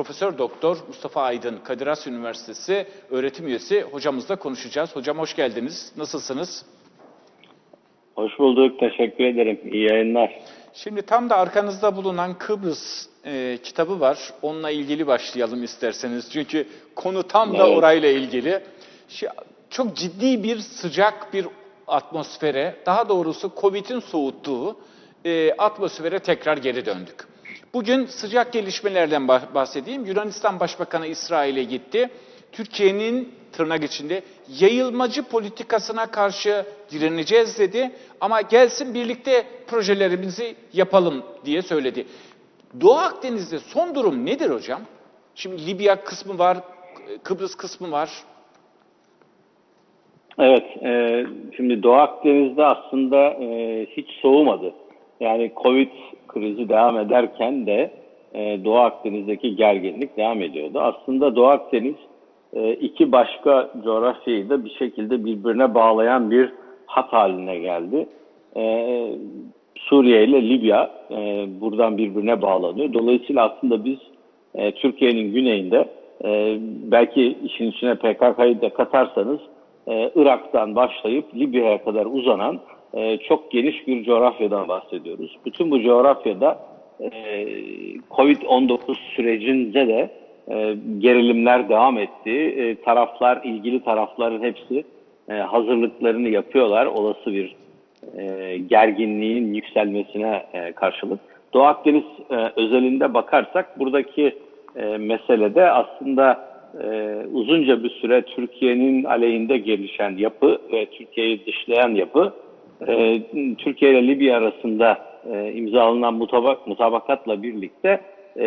Profesör Doktor Mustafa Aydın Kadir Has Üniversitesi öğretim üyesi hocamızla konuşacağız. Hocam hoş geldiniz. Nasılsınız? Hoş bulduk. Teşekkür ederim. İyi yayınlar. Şimdi tam da arkanızda bulunan Kıbrıs e, kitabı var. Onunla ilgili başlayalım isterseniz. Çünkü konu tam da Evet. orayla ilgili. Şi- Çok ciddi bir sıcak bir atmosfere, daha doğrusu Covid'in soğuttuğu e, atmosfere tekrar geri döndük. Bugün sıcak gelişmelerden bah- bahsedeyim. Yunanistan Başbakanı İsrail'e gitti. Türkiye'nin tırnak içinde yayılmacı politikasına karşı direneceğiz dedi. Ama gelsin birlikte projelerimizi yapalım diye söyledi. Doğu Akdeniz'de son durum nedir hocam? Şimdi Libya kısmı var, Kıbrıs kısmı var. Evet, e, şimdi Doğu Akdeniz'de aslında e, hiç soğumadı. Yani Covid krizi devam ederken de e, Doğu Akdeniz'deki gerginlik devam ediyordu. Aslında Doğu Akdeniz e, iki başka coğrafyayı da bir şekilde birbirine bağlayan bir hat haline geldi. E, Suriye ile Libya e, buradan birbirine bağlanıyor. Dolayısıyla aslında biz e, Türkiye'nin güneyinde e, belki işin içine PKK'yı da katarsanız e, Irak'tan başlayıp Libya'ya kadar uzanan e, çok geniş bir coğrafyadan bahsediyoruz. Bütün bu coğrafyada e, Covid-19 sürecinde de e, gerilimler devam etti. Taraflar, ilgili tarafların hepsi hazırlıklarını yapıyorlar olası bir gerginliğin yükselmesine karşılık. Doğu Akdeniz özelinde bakarsak buradaki e, meselede aslında uzunca bir süre Türkiye'nin aleyhinde gelişen yapı ve Türkiye'yi dışlayan yapı e, Türkiye ile Libya arasında e, imzalanan mutabak, mutabakatla birlikte e,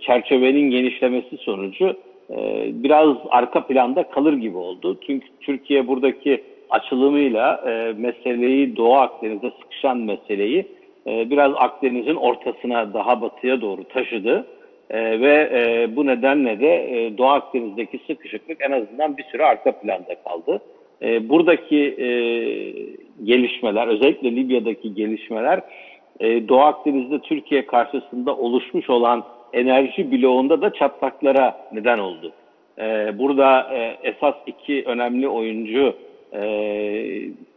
çerçevenin genişlemesi sonucu e, biraz arka planda kalır gibi oldu. Çünkü Türkiye buradaki açılımıyla e, meseleyi Doğu Akdeniz'e sıkışan meseleyi e, biraz Akdeniz'in ortasına daha batıya doğru taşıdı. E, ve e, bu nedenle de e, Doğu Akdeniz'deki sıkışıklık en azından bir süre arka planda kaldı. E, buradaki e, gelişmeler, özellikle Libya'daki gelişmeler e, Doğu Akdeniz'de Türkiye karşısında oluşmuş olan enerji bloğunda da çatlaklara neden oldu. E, burada e, esas iki önemli oyuncu e,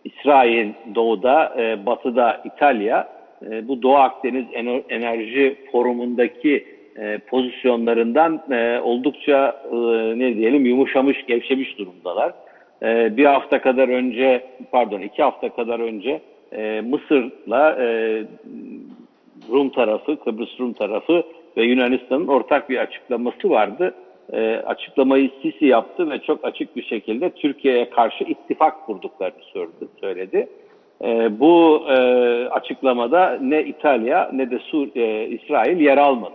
İsrail doğuda, e, batıda İtalya. E, bu Doğu Akdeniz Ener- Enerji Forumu'ndaki e, pozisyonlarından e, oldukça e, ne diyelim yumuşamış, gevşemiş durumdalar. E, bir hafta kadar önce, pardon iki hafta kadar önce e, Mısır'la e, Rum tarafı, Kıbrıs Rum tarafı ve Yunanistan'ın ortak bir açıklaması vardı. E, açıklamayı Sisi yaptı ve çok açık bir şekilde Türkiye'ye karşı ittifak kurduklarını söyledi. söyledi. E, bu e, açıklamada ne İtalya ne de Sur e, İsrail yer almadı.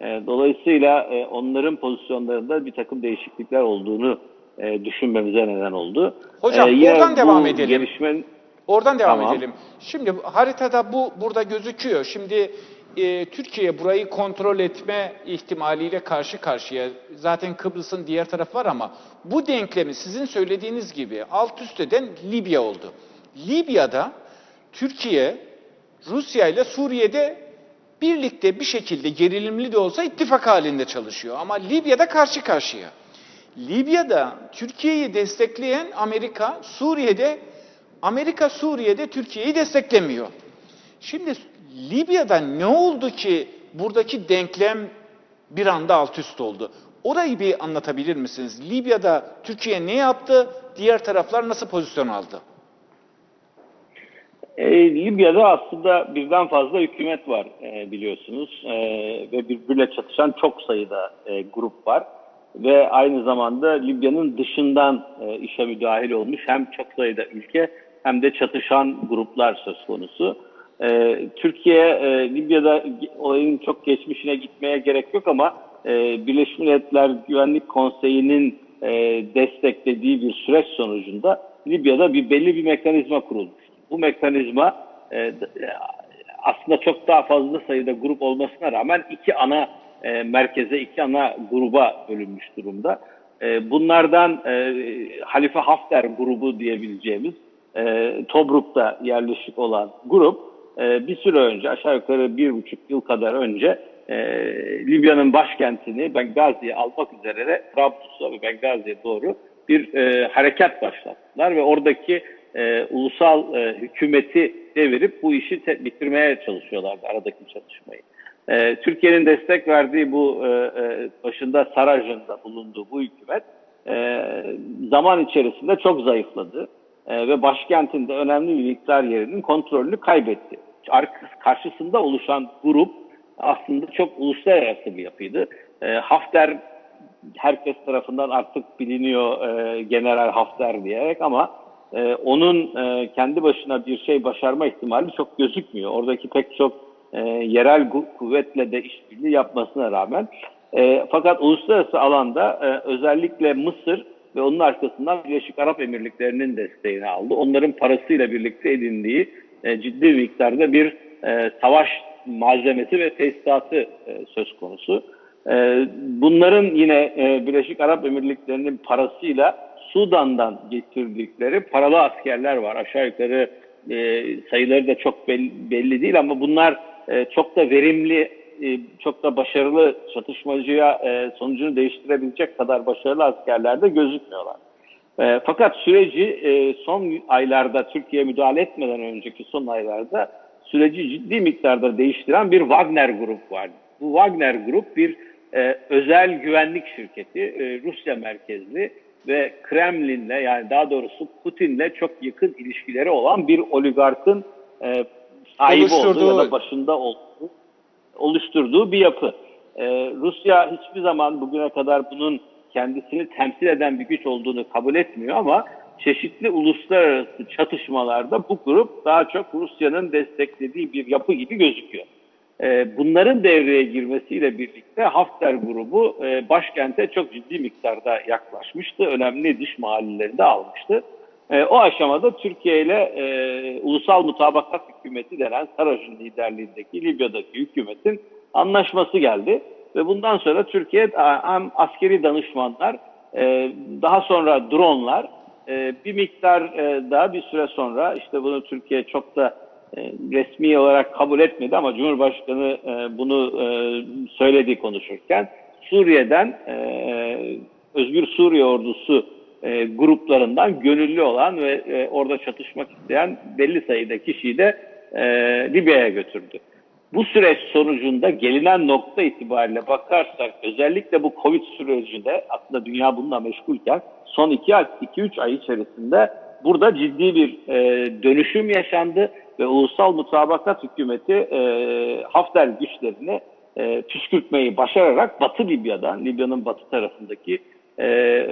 E, dolayısıyla e, onların pozisyonlarında bir takım değişiklikler olduğunu e, düşünmemize neden oldu. Hocam, E, yine oradan devam edelim. Gelişmenin, Oradan devam Tamam. edelim. Şimdi haritada bu burada gözüküyor. Şimdi e, Türkiye burayı kontrol etme ihtimaliyle karşı karşıya. Zaten Kıbrıs'ın diğer tarafı var ama bu denklemi sizin söylediğiniz gibi alt üst eden Libya oldu. Libya'da Türkiye Rusya ile Suriye'de birlikte bir şekilde gerilimli de olsa ittifak halinde çalışıyor. Ama Libya'da karşı karşıya. Libya'da Türkiye'yi destekleyen Amerika, Suriye'de Amerika Suriye'de Türkiye'yi desteklemiyor. Şimdi Libya'da ne oldu ki buradaki denklem bir anda alt üst oldu? Orayı bir anlatabilir misiniz? Libya'da Türkiye ne yaptı? Diğer taraflar nasıl pozisyon aldı? E, Libya'da aslında birden fazla hükümet var e, biliyorsunuz E, ve birbiriyle çatışan çok sayıda e, grup var ve aynı zamanda Libya'nın dışından e, işe müdahil olmuş hem çok sayıda ülke hem de çatışan gruplar söz konusu. E, Türkiye e, Libya'da olayın çok geçmişine gitmeye gerek yok ama e, Birleşmiş Milletler Güvenlik Konseyi'nin e, desteklediği bir süreç sonucunda Libya'da bir belli bir mekanizma kurulmuş. Bu mekanizma e, aslında çok daha fazla sayıda grup olmasına rağmen iki ana e, merkeze, iki ana gruba bölünmüş durumda. E, bunlardan e, Halife Hafter grubu diyebileceğimiz e, Tobruk'ta yerleşik olan grup e, bir süre önce aşağı yukarı bir buçuk yıl kadar önce e, Libya'nın başkentini Bengazi'ye almak üzere de Trablus'a ve Bengazi'ye doğru bir e, harekat başlattılar ve oradaki e, ulusal e, hükümeti devirip bu işi bitirmeye çalışıyorlardı aradaki çatışmayı. E, Türkiye'nin destek verdiği bu e, e, başında Saraj'ın bulunduğu bu hükümet e, zaman içerisinde çok zayıfladı E, ve başkentinde önemli bir miktar yerinin kontrolünü kaybetti. Karşısında oluşan grup aslında çok uluslararası bir yapıydı. E, Hafter herkes tarafından artık biliniyor e, General Hafter diyerek ama e, onun e, kendi başına bir şey başarma ihtimali çok gözükmüyor. Oradaki pek çok e, yerel kuvvetle de işbirliği yapmasına rağmen. E, fakat uluslararası alanda e, özellikle Mısır ve onun arkasından Birleşik Arap Emirlikleri'nin desteğini aldı. Onların parasıyla birlikte edindiği e, ciddi bir miktarda bir e, savaş malzemesi ve tesisatı e, söz konusu. E, bunların yine e, Birleşik Arap Emirlikleri'nin parasıyla Sudan'dan getirdikleri paralı askerler var. Aşağı yukarı e, sayıları da çok belli, belli değil ama bunlar e, çok da verimli, e, çok da başarılı çatışmacıya e, sonucunu değiştirebilecek kadar başarılı askerler de gözükmüyorlar. E, fakat süreci e, son aylarda Türkiye müdahale etmeden önceki son aylarda süreci ciddi miktarda değiştiren bir Wagner grup var. Bu Wagner grup bir özel güvenlik şirketi, Rusya merkezli ve Kremlin'le yani daha doğrusu Putin'le çok yakın ilişkileri olan bir oligarkın sahibi olduğu ya Oluşturduğu- da başında olduğu, oluşturduğu bir yapı. E, Rusya hiçbir zaman bugüne kadar bunun kendisini temsil eden bir güç olduğunu kabul etmiyor ama çeşitli uluslararası çatışmalarda bu grup daha çok Rusya'nın desteklediği bir yapı gibi gözüküyor. E, bunların devreye girmesiyle birlikte Hafter grubu e, başkente çok ciddi miktarda yaklaşmıştı. Önemli dış mahalleleri de almıştı. E, o aşamada Türkiye ile e, Ulusal Mutabakat Hükümeti denen Saraj'ın liderliğindeki Libya'daki hükümetin anlaşması geldi. Ve bundan sonra Türkiye e, hem askeri danışmanlar, e, daha sonra dronlar, e, bir miktar e, daha bir süre sonra işte bunu Türkiye çok da e, resmi olarak kabul etmedi ama Cumhurbaşkanı e, bunu e, söyledi konuşurken Suriye'den e, Özgür Suriye Ordusu e, gruplarından gönüllü olan ve e, orada çatışmak isteyen belli sayıda kişiyi de e, Libya'ya götürdü. Bu süreç sonucunda gelinen nokta itibariyle bakarsak özellikle bu Covid sürecinde aslında dünya bununla meşgulken son 2-3 ay içerisinde burada ciddi bir e, dönüşüm yaşandı ve Ulusal Mutabakat Hükümeti e, Hafter güçlerini e, püskürtmeyi başararak Batı Libya'dan, Libya'nın batı tarafındaki e,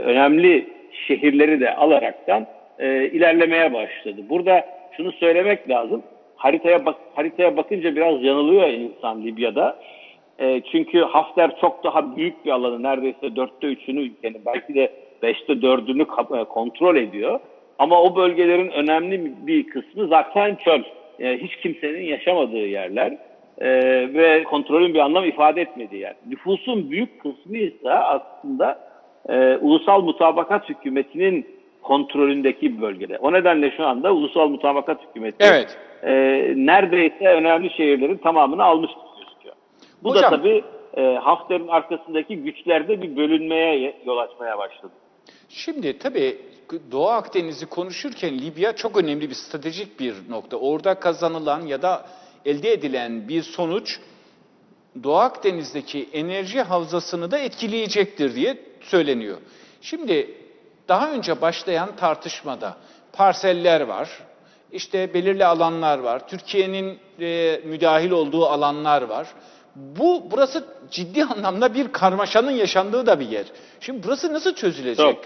önemli şehirleri de alaraktan e, ilerlemeye başladı. Burada şunu söylemek lazım. Haritaya bak haritaya bakınca biraz yanılıyor insan Libya'da. E, çünkü Hafter çok daha büyük bir alanı, neredeyse dörtte üçünü ülkenin, belki de beşte dördünü e, kontrol ediyor. Ama o bölgelerin önemli bir kısmı zaten çöl. E, hiç kimsenin yaşamadığı yerler e, ve kontrolün bir anlam ifade etmediği yer. Nüfusun büyük kısmı ise aslında e, Ulusal Mutabakat Hükümeti'nin kontrolündeki bir bölgede. O nedenle şu anda Ulusal Mutabakat Hükümeti Evet. e, neredeyse önemli şehirlerin tamamını almış gözüküyor. Bu Hocam. da tabii e, Hafter'in arkasındaki güçlerde bir bölünmeye yol açmaya başladı. Şimdi tabii Doğu Akdeniz'i konuşurken Libya çok önemli bir stratejik bir nokta. Orada kazanılan ya da elde edilen bir sonuç Doğu Akdeniz'deki enerji havzasını da etkileyecektir diye söyleniyor. Şimdi daha önce başlayan tartışmada parseller var, işte belirli alanlar var, Türkiye'nin e, müdahil olduğu alanlar var. Bu burası ciddi anlamda bir karmaşanın yaşandığı da bir yer. Şimdi burası nasıl çözülecek? Çok.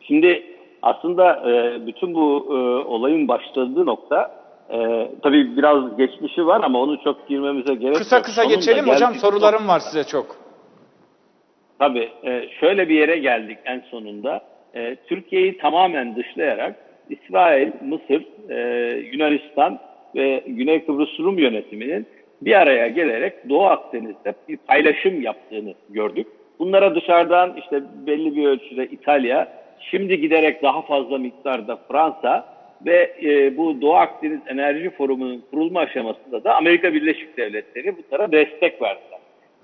Şimdi aslında e, bütün bu e, olayın başladığı nokta e, tabii biraz geçmişi var ama onu çok girmemize gerek yok. Kısa kısa geçelim hocam sorularım var size çok. Tabii e, şöyle bir yere geldik en sonunda. E, Türkiye'yi tamamen dışlayarak İsrail, Mısır, e, Yunanistan ve Güney Kıbrıs Rum yönetiminin bir araya gelerek Doğu Akdeniz'de bir paylaşım yaptığını gördük. Bunlara dışarıdan işte belli bir ölçüde İtalya, şimdi giderek daha fazla miktarda Fransa ve e, bu Doğu Akdeniz Enerji Forumu'nun kurulma aşamasında da Amerika Birleşik Devletleri bunlara destek verdiler.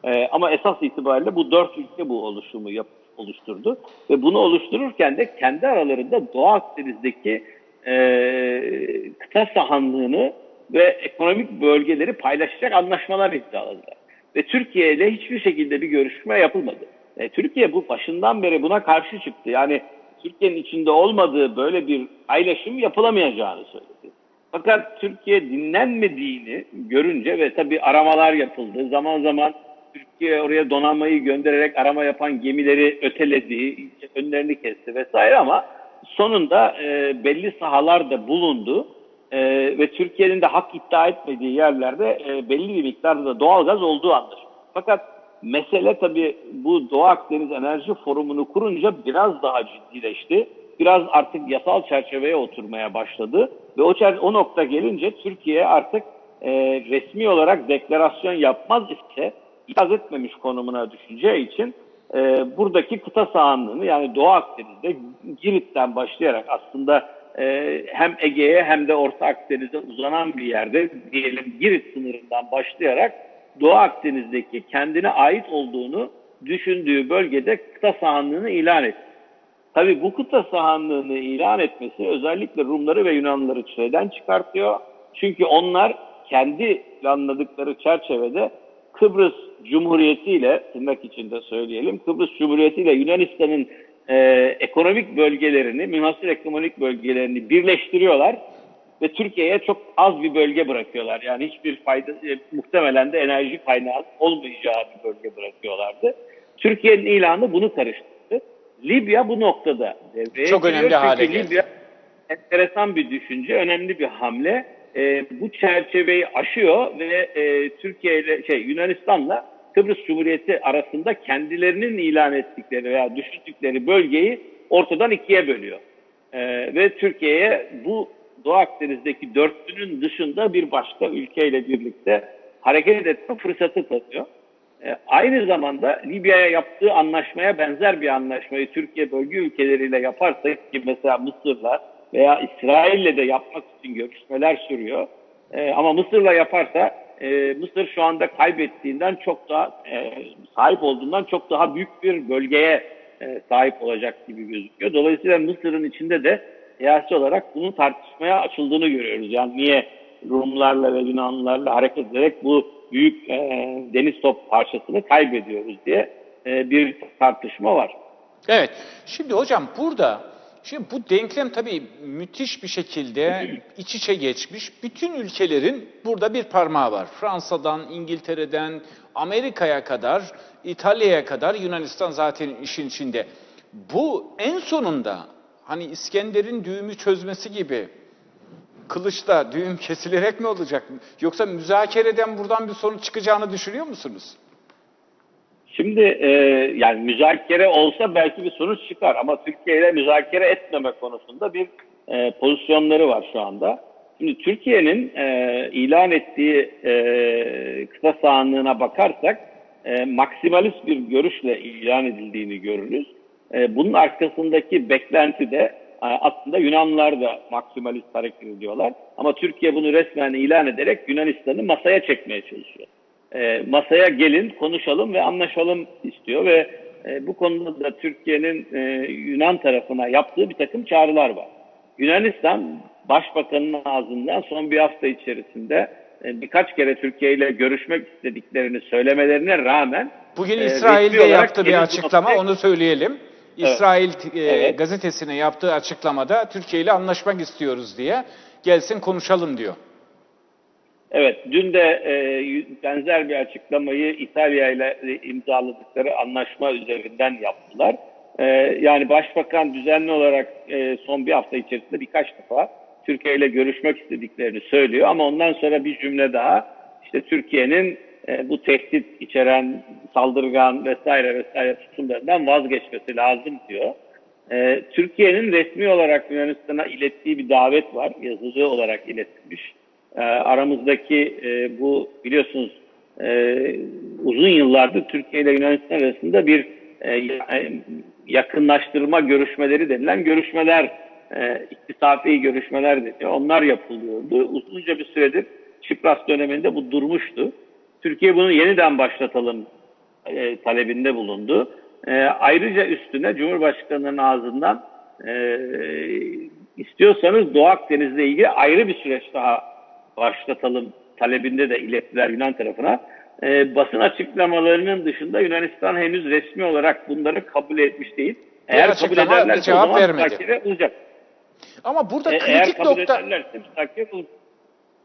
E, ama esas itibariyle bu dört ülke bu oluşumu yap, oluşturdu ve bunu oluştururken de kendi aralarında Doğu Akdeniz'deki e, kıta sahanlığını ve ekonomik bölgeleri paylaşacak anlaşmalar imzaladılar. Ve Türkiye ile hiçbir şekilde bir görüşme yapılmadı. E, Türkiye bu başından beri buna karşı çıktı. Yani Türkiye'nin içinde olmadığı böyle bir paylaşım yapılamayacağını söyledi. Fakat Türkiye dinlenmediğini görünce ve tabii aramalar yapıldı. Zaman zaman Türkiye oraya donanmayı göndererek arama yapan gemileri öteledi, önlerini kesti vesaire ama sonunda e, belli sahalarda bulundu e, ve Türkiye'nin de hak iddia etmediği yerlerde e, belli bir miktarda da doğalgaz olduğu anlaşıldı. Fakat mesele tabii bu Doğu Akdeniz Enerji Forumu'nu kurunca biraz daha ciddileşti. Biraz artık yasal çerçeveye oturmaya başladı ve o, o nokta gelince Türkiye artık e, resmi olarak deklarasyon yapmaz ise ikaz etmemiş konumuna düşüneceği için e, buradaki kıta sahanlığını yani Doğu Akdeniz'de Girit'ten başlayarak aslında e, hem Ege'ye hem de Orta Akdeniz'e uzanan bir yerde diyelim Girit sınırından başlayarak Doğu Akdeniz'deki kendine ait olduğunu düşündüğü bölgede kıta sahanlığını ilan etti. Tabii bu kıta sahanlığını ilan etmesi özellikle Rumları ve Yunanlıları çileden çıkartıyor. Çünkü onlar kendi planladıkları çerçevede Kıbrıs Cumhuriyeti ile tırnak içinde söyleyelim Kıbrıs Cumhuriyeti ile Yunanistan'ın e, ekonomik bölgelerini, münhasır ekonomik bölgelerini birleştiriyorlar ve Türkiye'ye çok az bir bölge bırakıyorlar. Yani hiçbir fayda, e, muhtemelen de enerji kaynağı olmayacağı bir bölge bırakıyorlardı. Türkiye'nin ilanı bunu karıştırdı. Libya bu noktada devreye Çok giriyor. önemli hale Çünkü geldi. Libya enteresan bir düşünce, önemli bir hamle. E, bu çerçeveyi aşıyor ve e, Türkiye ile şey Yunanistan'la Kıbrıs Cumhuriyeti arasında kendilerinin ilan ettikleri veya düşündükleri bölgeyi ortadan ikiye bölüyor. E, ve Türkiye'ye bu Doğu Akdeniz'deki dörtlünün dışında bir başka ülkeyle birlikte hareket etme fırsatı tanıyor. E, aynı zamanda Libya'ya yaptığı anlaşmaya benzer bir anlaşmayı Türkiye bölge ülkeleriyle yaparsa ki mesela Mısır'la veya İsrail'le de yapmak için görüşmeler sürüyor. E, ama Mısır'la yaparsa e, Mısır şu anda kaybettiğinden çok daha e, sahip olduğundan çok daha büyük bir bölgeye e, sahip olacak gibi gözüküyor. Dolayısıyla Mısır'ın içinde de siyasi olarak bunun tartışmaya açıldığını görüyoruz. Yani niye Rumlarla ve Yunanlılarla hareket ederek bu büyük e, deniz top parçasını kaybediyoruz diye e, bir tartışma var. Evet. Şimdi hocam burada şimdi bu denklem tabii müthiş bir şekilde iç içe geçmiş. Bütün ülkelerin burada bir parmağı var. Fransa'dan, İngiltere'den, Amerika'ya kadar, İtalya'ya kadar Yunanistan zaten işin içinde. Bu en sonunda hani İskender'in düğümü çözmesi gibi kılıçta düğüm kesilerek mi olacak? Yoksa müzakereden buradan bir sonuç çıkacağını düşünüyor musunuz? Şimdi e, yani müzakere olsa belki bir sonuç çıkar ama Türkiye ile müzakere etmeme konusunda bir e, pozisyonları var şu anda. Şimdi Türkiye'nin e, ilan ettiği e, kıta sahanlığına bakarsak e, maksimalist bir görüşle ilan edildiğini görürüz. E, bunun arkasındaki beklenti de e, aslında Yunanlılar da maksimalist hareket ediyorlar. Ama Türkiye bunu resmen ilan ederek Yunanistan'ı masaya çekmeye çalışıyor e, masaya gelin, konuşalım ve anlaşalım istiyor ve e, bu konuda da Türkiye'nin e, Yunan tarafına yaptığı bir takım çağrılar var. Yunanistan Başbakanın ağzından son bir hafta içerisinde e, birkaç kere Türkiye ile görüşmek istediklerini söylemelerine rağmen Bugün e, İsrail'de olarak yaptığı bir açıklama, noktaya- onu söyleyelim. İsrail e, Evet. gazetesine yaptığı açıklamada Türkiye ile anlaşmak istiyoruz diye gelsin konuşalım diyor. Evet, dün de e, benzer bir açıklamayı İtalya ile imzaladıkları anlaşma üzerinden yaptılar. E, yani Başbakan düzenli olarak e, son bir hafta içerisinde birkaç defa Türkiye ile görüşmek istediklerini söylüyor ama ondan sonra bir cümle daha işte Türkiye'nin e, bu tehdit içeren saldırgan vesaire vesaire tutumlarından vazgeçmesi lazım diyor. E, Türkiye'nin resmi olarak Yunanistan'a ilettiği bir davet var, yazılı olarak iletilmiş. E, aramızdaki e, bu biliyorsunuz e, uzun yıllardır Türkiye ile Yunanistan arasında bir e, ya- yakınlaştırma görüşmeleri denilen görüşmeler e, iktisafi görüşmeler deniyor. Onlar yapılıyordu. Uzunca bir süredir Çipras döneminde bu durmuştu. Türkiye bunu yeniden başlatalım talebinde bulundu. Ayrıca üstüne Cumhurbaşkanı'nın ağzından e, istiyorsanız Doğu Akdeniz'le ilgili ayrı bir süreç daha başlatalım talebinde de ilettiler Yunan tarafına. E, basın açıklamalarının dışında Yunanistan henüz resmi olarak bunları kabul etmiş değil. Eğer kabul açıklama, ederlerse cevap o zaman vermedi. müzakere olacak. Ama burada E, eğer kritik kabul nokta ederlerse olacak.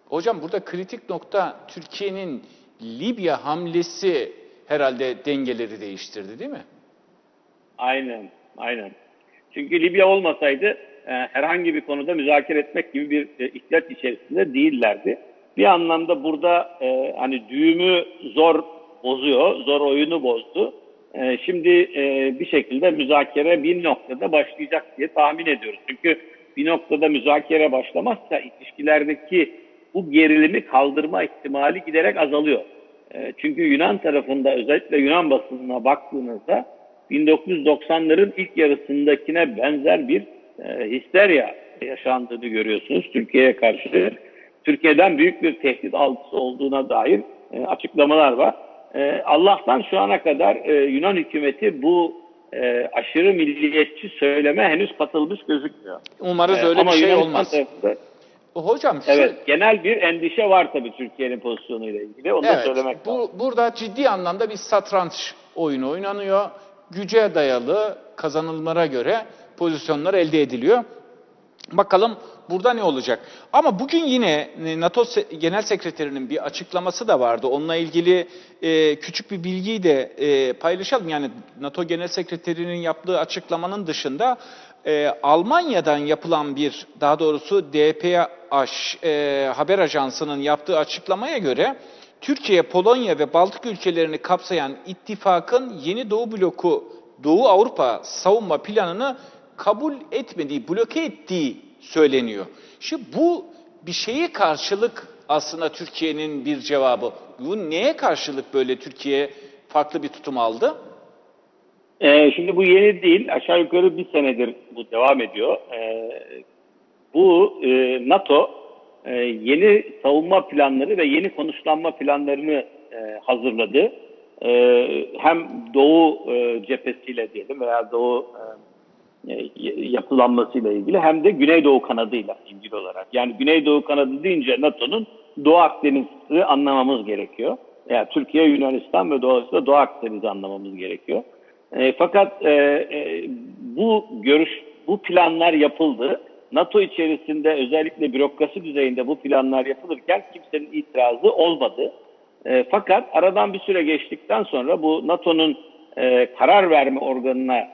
Hocam burada kritik nokta Türkiye'nin Libya hamlesi herhalde dengeleri değiştirdi değil mi? Aynen, aynen. Çünkü Libya olmasaydı herhangi bir konuda müzakere etmek gibi bir e, ihtiyaç içerisinde değillerdi. Bir anlamda burada e, hani düğümü zor bozuyor, zor oyunu bozdu. E, şimdi e, bir şekilde müzakere bir noktada başlayacak diye tahmin ediyoruz. Çünkü bir noktada müzakere başlamazsa ilişkilerdeki bu gerilimi kaldırma ihtimali giderek azalıyor. E, çünkü Yunan tarafında özellikle Yunan basınına baktığınızda 1990'ların ilk yarısındakine benzer bir e, histerya yaşandığını görüyorsunuz Türkiye'ye karşı. Türkiye'den büyük bir tehdit altısı olduğuna dair e, açıklamalar var. E, Allah'tan şu ana kadar e, Yunan hükümeti bu e, aşırı milliyetçi söyleme henüz katılmış gözükmüyor. Umarız E, öyle bir ama şey Yunanistan olmaz. tarafında- Hocam şu, evet, genel bir endişe var tabii Türkiye'nin pozisyonuyla ilgili. Onu da evet, söylemek lazım. bu, burada ciddi anlamda bir satranç oyunu oynanıyor. Güce dayalı kazanılmalara göre pozisyonlar elde ediliyor. Bakalım burada ne olacak? Ama bugün yine e, NATO Genel Sekreterinin bir açıklaması da vardı. Onunla ilgili e, küçük bir bilgiyi de e, paylaşalım. Yani NATO Genel Sekreterinin yaptığı açıklamanın dışında Almanya'dan yapılan bir, daha doğrusu DPH haber ajansının yaptığı açıklamaya göre Türkiye, Polonya ve Baltık ülkelerini kapsayan ittifakın yeni Doğu bloku Doğu Avrupa savunma planını kabul etmediği, bloke ettiği söyleniyor. Şimdi bu bir şeye karşılık aslında Türkiye'nin bir cevabı. Bu neye karşılık böyle Türkiye farklı bir tutum aldı? Ee, şimdi bu yeni değil. Aşağı yukarı bir senedir bu devam ediyor. Ee, bu e, NATO e, yeni savunma planları ve yeni konuşlanma planlarını e, hazırladı. E, hem Doğu e, cephesiyle diyelim veya Doğu e, yapılanmasıyla ilgili hem de Güneydoğu kanadıyla ilgili olarak. Yani Güneydoğu kanadı deyince NATO'nun Doğu Akdeniz'i anlamamız gerekiyor. Yani Türkiye, Yunanistan ve dolayısıyla Doğu Akdeniz'i anlamamız gerekiyor. E, fakat e, e, bu görüş, bu planlar yapıldı. NATO içerisinde özellikle bürokrasi düzeyinde bu planlar yapılırken kimsenin itirazı olmadı. E, fakat aradan bir süre geçtikten sonra bu NATO'nun e, karar verme organına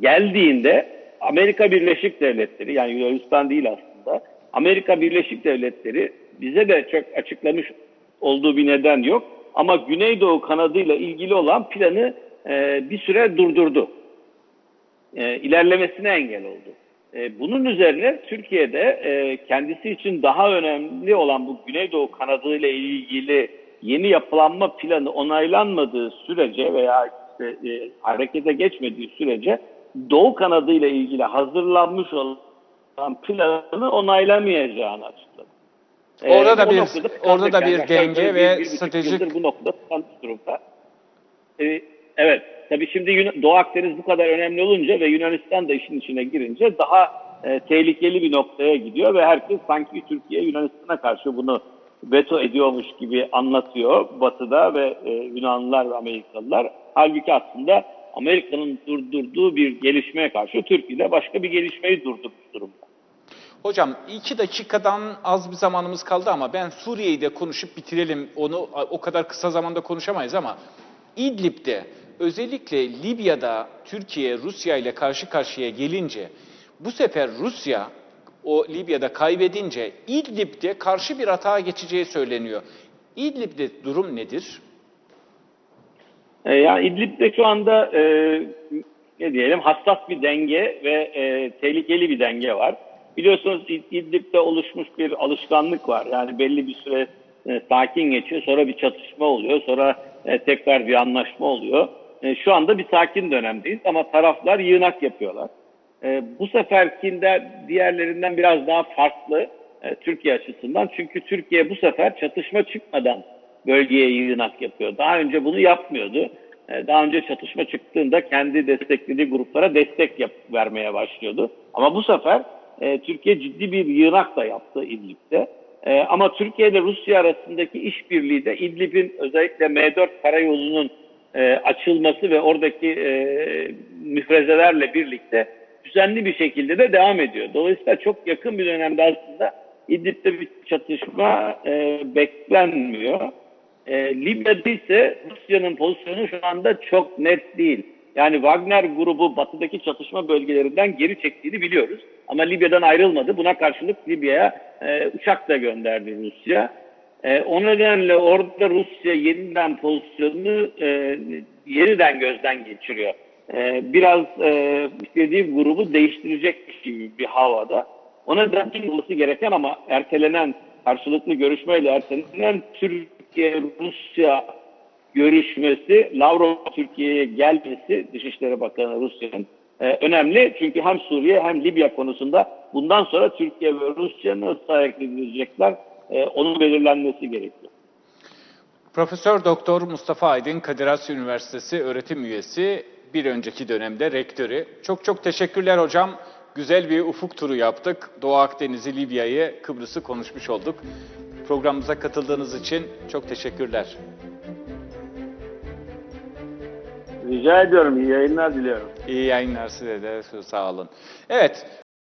geldiğinde Amerika Birleşik Devletleri yani Yunanistan değil aslında Amerika Birleşik Devletleri bize de çok açıklamış olduğu bir neden yok ama Güneydoğu kanadıyla ilgili olan planı e, bir süre durdurdu. E, ilerlemesine engel oldu. E, bunun üzerine Türkiye'de e, kendisi için daha önemli olan bu Güneydoğu kanadıyla ilgili yeni yapılanma planı onaylanmadığı sürece veya işte, e, harekete geçmediği sürece Doğu kanadıyla ilgili hazırlanmış olan planı onaylamayacağını açıkladı. E, Orada da o bir- orada da bir yani denge ve bir- bir buçuk stratejik- bu noktada durumda. E, evet, tabii şimdi Yun- Doğu Akdeniz bu kadar önemli olunca ve Yunanistan da işin içine girince daha e, tehlikeli bir noktaya gidiyor ve herkes sanki Türkiye Yunanistan'a karşı bunu veto ediyormuş gibi anlatıyor Batı'da ve e, Yunanlılar ve Amerikalılar. Halbuki aslında Amerika'nın durdurduğu bir gelişmeye karşı Türkiye de başka bir gelişmeyi durdurmuş durumda. Hocam iki dakikadan az bir zamanımız kaldı ama ben Suriye'yi de konuşup bitirelim. Onu o kadar kısa zamanda konuşamayız ama İdlib'de özellikle Libya'da Türkiye Rusya ile karşı karşıya gelince bu sefer Rusya o Libya'da kaybedince İdlib'de karşı bir atağa geçeceği söyleniyor. İdlib'de durum nedir? E, yani İdlib'de şu anda e, ne diyelim hassas bir denge ve e, tehlikeli bir denge var. Biliyorsunuz İd- İdlib'de oluşmuş bir alışkanlık var. Yani belli bir süre e, sakin geçiyor, sonra bir çatışma oluyor, sonra e, tekrar bir anlaşma oluyor. E, şu anda bir sakin dönemdeyiz ama taraflar yığınak yapıyorlar. E, bu seferkinde diğerlerinden biraz daha farklı e, Türkiye açısından. Çünkü Türkiye bu sefer çatışma çıkmadan bölgeye yığınak yapıyor. Daha önce bunu yapmıyordu. E, daha önce çatışma çıktığında kendi desteklediği gruplara destek yap, vermeye başlıyordu. Ama bu sefer e, Türkiye ciddi bir yığınak da yaptı İdlib'de. E, ama Türkiye ile Rusya arasındaki işbirliği de İdlib'in özellikle M4 karayolunun e, açılması ve oradaki e, müfrezelerle birlikte düzenli bir şekilde de devam ediyor. Dolayısıyla çok yakın bir dönemde aslında İdlib'de bir çatışma e, beklenmiyor. E, Libya'da ise Rusya'nın pozisyonu şu anda çok net değil. Yani Wagner grubu batıdaki çatışma bölgelerinden geri çektiğini biliyoruz. Ama Libya'dan ayrılmadı. Buna karşılık Libya'ya e, uçak da gönderdi Rusya. E, o nedenle orada Rusya yeniden pozisyonunu e, yeniden gözden geçiriyor. E, biraz e, istediği grubu değiştirecek gibi bir havada. O nedenle olması gereken ama ertelenen karşılıklı görüşmeyle ertelenen Türkiye-Rusya görüşmesi, Lavrov Türkiye'ye gelmesi Dışişleri Bakanı Rusya'nın e, önemli. Çünkü hem Suriye hem Libya konusunda bundan sonra Türkiye ve Rusya nasıl hareket edecekler e, onun belirlenmesi gerekiyor. Profesör Doktor Mustafa Aydın Kadir Has Üniversitesi öğretim üyesi, bir önceki dönemde rektörü. Çok çok teşekkürler hocam. Güzel bir ufuk turu yaptık. Doğu Akdeniz'i, Libya'yı, Kıbrıs'ı konuşmuş olduk. Programımıza katıldığınız için çok teşekkürler. Rica ediyorum. İyi yayınlar diliyorum. İyi yayınlar size de. Sağ olun. Evet,